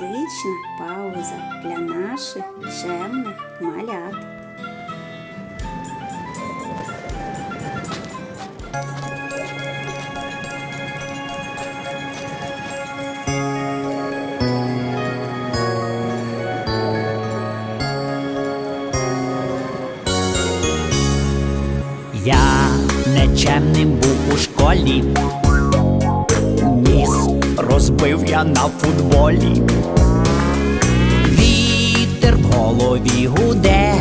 музична пауза для наших чемних малят. Я нечемним був у школі, розбив я на футболі. Вітер в голові гуде,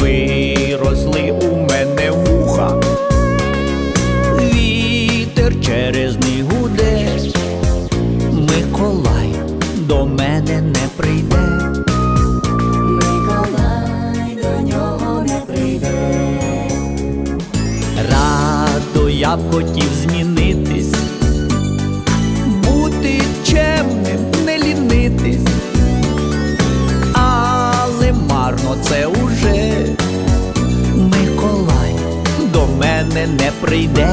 виросли у мене вуха, вітер через них гуде, Миколай до мене не прийде. Миколай до нього не прийде. Радо я б хотів змінитись, мене не прийде.